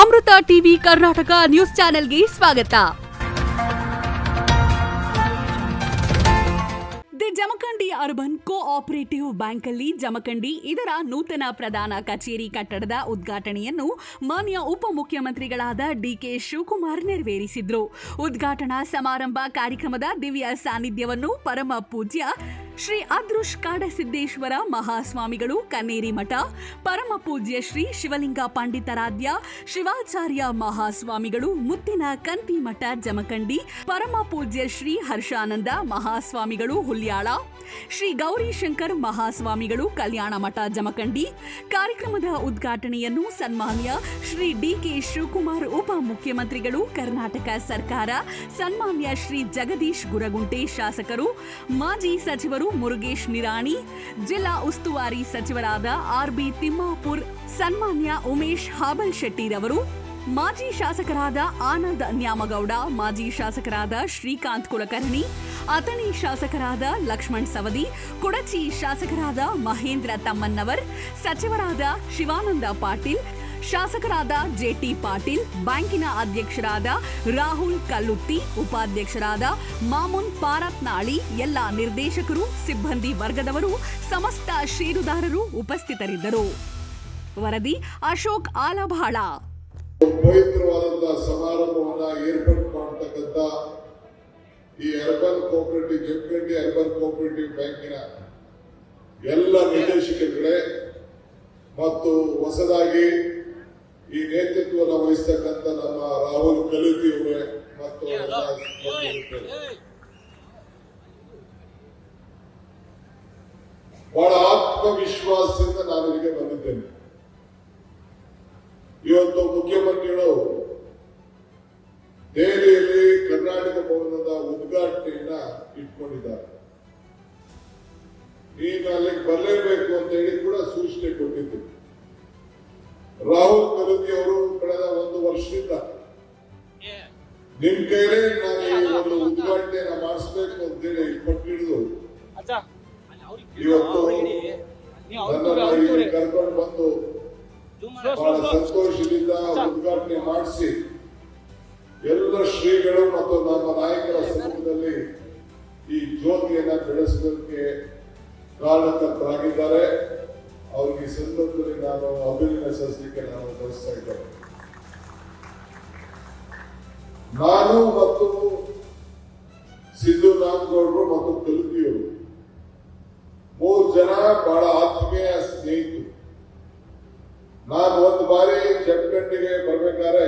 ಅಮೃತ TV Karnataka news ಚಾನೆಲ್ಗೆ ಸ್ವಾಗತ. The Jamkhandi urban cooperative bank ಅಲ್ಲಿ ಜಮಖಂಡಿ ಇದರ ನೂತನ ಪ್ರಧಾನ ಕಚೇರಿ ಕಟ್ಟಡದ ಉದ್ಘಾಟನೆಯನ್ನು ಮಾನ್ಯ ಉಪಮುಖ್ಯಮಂತ್ರಿಗಳಾದ ಡಿಕೆ ಶಿವಕುಮಾರ್ ನೆರವೇರಿಸಿದ್ರು. ಉದ್ಘಾಟನಾ ಸಮಾರಂಭ ಕಾರ್ಯಕ್ರಮದ ದಿವ್ಯ ಸಾನ್ನಿಧ್ಯವನ್ನು ಪರಮ ಪೂಜ್ಯ ಶ್ರೀ ಅದೃಶ್ ಕಾಡಸಿದ್ದೇಶ್ವರ ಮಹಾಸ್ವಾಮಿಗಳು ಕನ್ನೇರಿ ಮಠ, ಪರಮ ಪೂಜ್ಯ ಶ್ರೀ ಶಿವಲಿಂಗ ಪಂಡಿತಾರಾಧ್ಯ, ಶಿವಾಚಾರ್ಯ ಮಹಾಸ್ವಾಮಿಗಳು, ಮುತ್ತಿನ ಕಂತಿ ಮಠ, ಜಮಖಂಡಿ, ಪರಮ ಪೂಜ್ಯ ಶ್ರೀ ಹರ್ಷಾನಂದ ಮಹಾಸ್ವಾಮಿಗಳು, ಹುಲ್ಯಾಳ, ಶ್ರೀ ಗೌರಿಶಂಕರ್ ಮಹಾಸ್ವಾಮಿಗಳು, ಕಲ್ಯಾಣ ಮಠ, ಜಮಖಂಡಿ, ಕಾರ್ಯಕ್ರಮದ ಉದ್ಘಾಟನೆಯನ್ನು ಸನ್ಮಾನ್ಯ ಶ್ರೀ ಡಿಕೆ ಶಿವಕುಮಾರ್ ಉಪಮುಖ್ಯಮಂತ್ರಿಗಳು ಕರ್ನಾಟಕ ಸರ್ಕಾರ, ಸನ್ಮಾನ್ಯ ಶ್ರೀ ಜಗದೀಶ್ ಗುರಗುಂಟೆ ಶಾಸಕರು, ಮಾಜಿ ಸಚಿವರು ಮುರುಗೇಶ್ ನಿರಾಣಿ, ಜಿಲ್ಲಾ ಉಸ್ತುವಾರಿ ಸಚಿವರಾದ ಆರ್ ಬಿ ತಿಮ್ಮಾಪುರ್, ಸನ್ಮಾನ್ಯ ಉಮೇಶ್ ಹಾಬಲ್ ಶೆಟ್ಟಿರವರು, ಮಾಜಿ ಶಾಸಕರಾದ ಆನಂದ್ ನ್ಯಾಮಗೌಡ, ಮಾಜಿ ಶಾಸಕರಾದ ಶ್ರೀಕಾಂತ್ ಕುಲಕರ್ಣಿ, ಅಥಣಿ ಶಾಸಕರಾದ ಲಕ್ಷ್ಮಣ್ ಸವದಿ, ಕುಡಚಿ ಶಾಸಕರಾದ ಮಹೇಂದ್ರ ತಮ್ಮನ್ನವರ್, ಸಚಿವರಾದ ಶಿವಾನಂದ ಪಾಟೀಲ್ ಶಾಸಕರಾದ ಜೆಟಿ ಪಾಟೀಲ್, ಬ್ಯಾಂಕಿನ ಅಧ್ಯಕ್ಷರಾದ ರಾಹುಲ್ ಕಲ್ಲುತ್ತಿ, ಉಪಾಧ್ಯಕ್ಷರಾದ ಮಾಮೂನ್ ಪಾರತ್ನಾಳಿ, ಎಲ್ಲ ನಿರ್ದೇಶಕರು, ಸಿಬ್ಬಂದಿ ವರ್ಗದವರು, ಸಮಸ್ತ ಷೇರುದಾರರು ಉಪಸ್ಥಿತರಿದ್ದರು. ವರದಿ ಅಶೋಕ್ ಆಲಭಾಳ ಸಮಾರಂಭವನ್ನ ಏರ್ಪಾಡು ಮಾಡತಕ್ಕಂತ ಈ urban cooperative Jamkhandi urban cooperative ಬ್ಯಾಂಕಿನ ಎಲ್ಲ ನಿರ್ದೇಶಕರುಗಳೇ ಮತ್ತು ಹೊಸದಾಗಿ ಈ ನೇತೃತ್ವವನ್ನು ವಹಿಸ್ತಕ್ಕಂಥ ನಮ್ಮ ರಾಹುಲ್ ಕಲುತಿ ಅವರೇ ಮತ್ತು. ಬಹಳ ಆತ್ಮವಿಶ್ವಾಸದಿಂದ ನಾನು ಇಲ್ಲಿಗೆ ಬಂದಿದ್ದೇನೆ. ಇವತ್ತು ಮುಖ್ಯಮಂತ್ರಿಗಳು ದೆಹಲಿಯಲ್ಲಿ ಕರ್ನಾಟಕ ಭವನದ ಉದ್ಘಾಟನೆಯನ್ನ ಇಟ್ಕೊಂಡಿದ್ದಾರೆ. ನೀನು ಅಲ್ಲಿಗೆ ಬರಲೇಬೇಕು ಅಂತ ಹೇಳಿ ಕೂಡ ಸೂಚನೆ ಕೊಟ್ಟಿದ್ದು ರಾಹುಲ್ ವರ್ಷದಿಂದ ನಿಮ್ ಕೈಲೇ ನಾನು ಒಂದು ಉದ್ಘಾಟನೆಯನ್ನ ಮಾಡಿಸ್ಬೇಕು ಅಂತೇಳಿ ಪಟ್ಟಿಡಿದು ಅಚ್ಚಾ ಇವತ್ತು ನನ್ನನ್ನು ಇಲ್ಲಿ ಕರ್ಕೊಂಡು ಬಂದು ಬಹಳ ಸಂತೋಷದಿಂದ ಉದ್ಘಾಟನೆ ಮಾಡಿಸಿ. ಎಲ್ಲ ಶ್ರೀಗಳು ಮತ್ತು ನಮ್ಮ ನಾಯಕರ ಸಮೂಹದಲ್ಲಿ ಈ ಜ್ಯೋತಿಯನ್ನ ಬೆಳೆಸೋದಕ್ಕೆ ಕಾರಣಕರ್ತರಾಗಿದ್ದಾರೆ ಅವ್ರಿಗೆ ಸಂದರ್ಭದಲ್ಲಿ ನಾನು ಅಭಿನಂದಿಸಲಿಕ್ಕೆ ನಾನು ಬಯಸ್ತಾ ಇದ್ದೇನೆ. ನಾನು ಮತ್ತು ಸಿದ್ದು ನಾಮಗೌಡರು ಮತ್ತು ಕಲ್ಕಿಯವರು ಮೂರು ಜನ ಬಹಳ ಆತ್ಮೀಯ ಸ್ನೇಹಿತರು. ನಾನು ಒಂದು ಬಾರಿ ಜಟ್ಕಂಡಿಗೆ ಬರ್ಬೇಕಾದ್ರೆ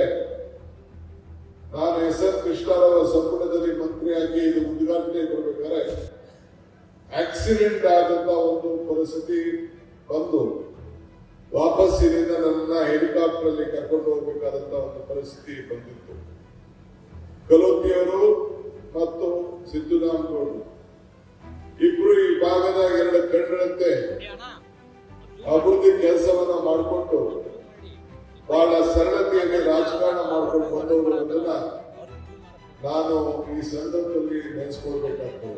ನಾನು ಎಸ್ ಎನ್ ಕೃಷ್ಣರವರ ಸಂಪುಟದಲ್ಲಿ ಮಂತ್ರಿಯಾಗಿ ಇದು ಉದ್ಘಾಟನೆ ಬರ್ಬೇಕಾದ್ರೆ ಆಕ್ಸಿಡೆಂಟ್ ಆದಂತ ಒಂದು ಪರಿಸ್ಥಿತಿ ಬಂದು ವಾಪಸ್ ಇಲ್ಲಿಂದ ನನ್ನ ಹೆಲಿಕಾಪ್ಟರ್ ಅಲ್ಲಿ ಕರ್ಕೊಂಡು ಹೋಗ್ಬೇಕಾದಂತ ಒಂದು ಪರಿಸ್ಥಿತಿ ಬಂದಿತ್ತು. ಕಲೋತಿಯವರು ಮತ್ತು ಸಿದ್ದುರಾಮಗೌಡರು ಇಬ್ರು ಈ ಭಾಗದ ಎರಡು ಕಣ್ಣಂತೆ ಅಭಿವೃದ್ಧಿ ಕೆಲಸವನ್ನ ಮಾಡಿಕೊಟ್ಟು ಬಹಳ ಸರಳತೆಯಲ್ಲಿ ರಾಜಕಾರಣ ಮಾಡ್ಕೊಂಡು ಬಂದವರು ನಾನು ಈ ಸಂದರ್ಭದಲ್ಲಿ ನೆನೆಸ್ಕೊಳ್ಬೇಕಾಗ್ತದೆ.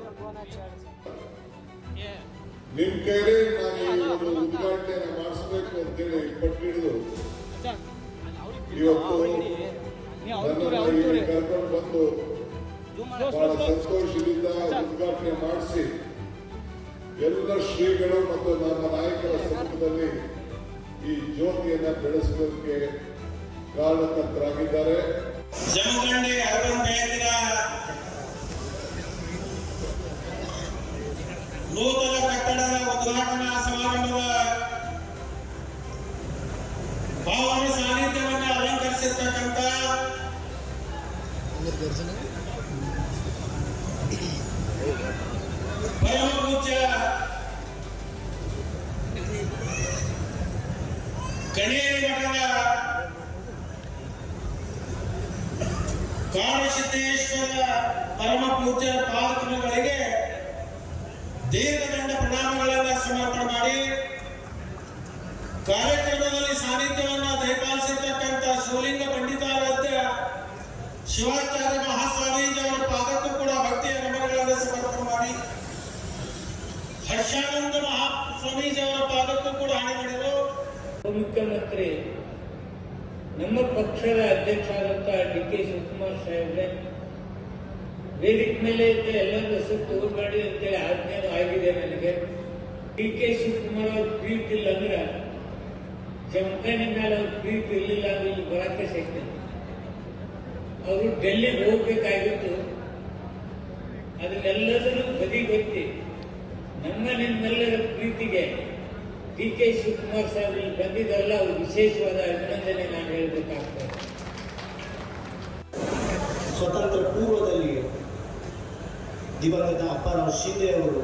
ನಿಮ್ ಕೈಲೇ ನಾನು ಒಂದು ಉದ್ಘಾಟನೆ ಮಾಡಿಸ್ಬೇಕು ಅಂತೇಳಿ ಪಟ್ಟಿಡಿದು ಇವತ್ತು ಕರ್ಕೊಂಡು ಬಂದು ಬಹಳ ಸಂತೋಷದಿಂದ ಉದ್ಘಾಟನೆ ಮಾಡಿಸಿ. ಎಲ್ಲ ಶ್ರೀಗಳು ಮತ್ತು ನಮ್ಮ ನಾಯಕರ ಸಮ್ಮುಖದಲ್ಲಿ ಈ ಜ್ಯೋತಿಯನ್ನ ಬೆಳೆಸೋದಕ್ಕೆ ಕಾರಣಕರ್ತರಾಗಿದ್ದಾರೆ ಜಮಖಂಡಿ ನೂತನ ಕಟ್ಟಡದ ಉದ್ಘಾಟನಾ ಸಮಾರಂಭದ ಭಾವನೆ ಅಲಂಕರಿಸಿರ್ತಕ್ಕಂಥ ಪರಮ ಪೂಜ್ಯ ಗಣೇರಿ ಮಠದ ಕಾಳಸಿದ್ದೇಶ್ವರ ಪರಮ ಪೂಜ್ಯ ಪಾದಕಗಳಿಗೆ ದೀರ್ಘದಂಡ ಪ್ರಣಾಮಗಳನ್ನು ಸಮರ್ಪಣೆ ಮಾಡಿ ಕಾರ್ಯಕ್ರಮದಲ್ಲಿ ಸಾನ್ನಿಧ್ಯವನ್ನ ದಯಪಾಲಿಸಿರ್ತಕ್ಕಂಥ ಶಿವಲಿಂಗ ಪಂಡಿತಾರಾಧ್ಯ ಶಿವಾಚಾರ್ಯ ಮಹಾಸ್ವಾಮೀಜಿಯವರ ಪಾದಕ್ಕೂ ಕೂಡ ಭಕ್ತಿಯ ನಮನಗಳನ್ನು ಸಮರ್ಪಣೆ ಮಾಡಿ, ಹರ್ಷಾನಂದ ಮಹಾ ಸ್ವಾಮೀಜಿಯವರ ಪಾದಕ್ಕೂ ಕೂಡ ಹಾನಿ ಮಾಡಿದರು. ಮುಖ್ಯಮಂತ್ರಿ, ನಮ್ಮ ಪಕ್ಷದ ಅಧ್ಯಕ್ಷರಾದಂಥ ಡಿ ಕೆ ಶಿವಕುಮಾರ್ ಸಾಹೇಬ್ರೆ, ವೇದಿಕೆ ಮೇಲೆ ಇದ್ದ ಎಲ್ಲರೂ ಹೆಸರು ತಗೋಬೇಡಿ ಅಂತೇಳಿ ಆಜ್ಞೆ ಆಗಿದೆ ನನಗೆ. ಡಿ ಕೆ ಶಿವಕುಮಾರ್ ಅವ್ರ ಪ್ರೀತಿ ಇಲ್ಲ ಅಂದ್ರೆ ಜಮಖಾನೆ ಮೇಲೆ ಅವ್ರ ಪ್ರೀತಿ ಇರಲಿಲ್ಲ ಅಂದ್ರೆ ಇಲ್ಲಿ ಬರಕ್ಕೆ ಶಕ್ತಿ ಅವರು ಡೆಲ್ಲಿಗೆ ಹೋಗ್ಬೇಕಾಗಿತ್ತು. ಅದನ್ನೆಲ್ಲದನ್ನು ಬದಿಗೊತ್ತಿ ನಮ್ಮ ನಿಮ್ಮೆಲ್ಲರ ಪ್ರೀತಿಗೆ ಡಿ ಕೆ ಶಿವಕುಮಾರ್ ಸಾಹೇಬ್ ಇಲ್ಲಿ ಬಂದಿದ್ದಲ್ಲ ಅವ್ರು ವಿಶೇಷವಾದ ಅಭಿನಂದನೆ ನಾನು ಹೇಳಬೇಕಾಗ್ತದೆ. ಸ್ವತಂತ್ರ ಪೂರ್ವದಲ್ಲಿ ದಿವಂಗತ ಅಪ್ಪಾರಾವ್ ಶಿಂದೆ ಅವರು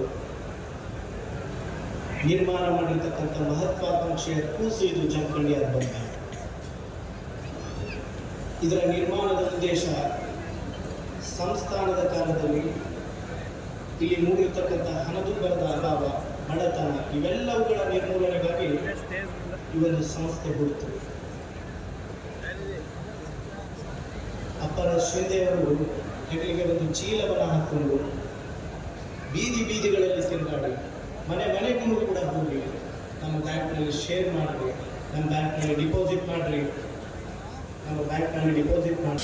ನಿರ್ಮಾಣ ಮಾಡಿರ್ತಕ್ಕಂಥ ಮಹತ್ವಾಕಾಂಕ್ಷೆಯ ಕೂಸು ಇದು ಜಮಖಂಡಿ ಅರ್ಬನ್ ಇದರ ನಿರ್ಮಾಣದ ಉದ್ದೇಶ ಸಂಸ್ಥಾನದ ಕಾಲದಲ್ಲಿ ಇಲ್ಲಿ ಮೂಡಿರ್ತಕ್ಕಂಥ ಹಣದುಬ್ಬರದ ಅಭಾವ, ಬಡತನ ಇವೆಲ್ಲವುಗಳ ನಿರ್ಮೂಲನೆಗಾಗಿ ಈ ಒಂದು ಸಂಸ್ಥೆ ಹುಡುತು. ಅಪ್ಪರ ಶಿಂದೆಯವರು ಹೆಗಲಿಗೆ ಒಂದು ಚೀಲವನ್ನು ಹಾಕೊಂಡು ಬೀದಿ ಬೀದಿಗಳಲ್ಲಿ ತಿರುಗಾಡಿ ಮನೆ ಮನೆಗೂ ಕೂಡ ಹೋಗಿ ನಮ್ಮ ಬ್ಯಾಂಕ್ನಲ್ಲಿ ಶೇರ್ ಮಾಡಿರಿ. ನಮ್ಮ ಬ್ಯಾಂಕ್ನಲ್ಲಿ ಡಿಪಾಸಿಟ್ ಮಾಡಿರಿ. ನಮ್ಮ ಬ್ಯಾಂಕ್ನಲ್ಲಿ ಡಿಪಾಸಿಟ್ ಮಾಡಿ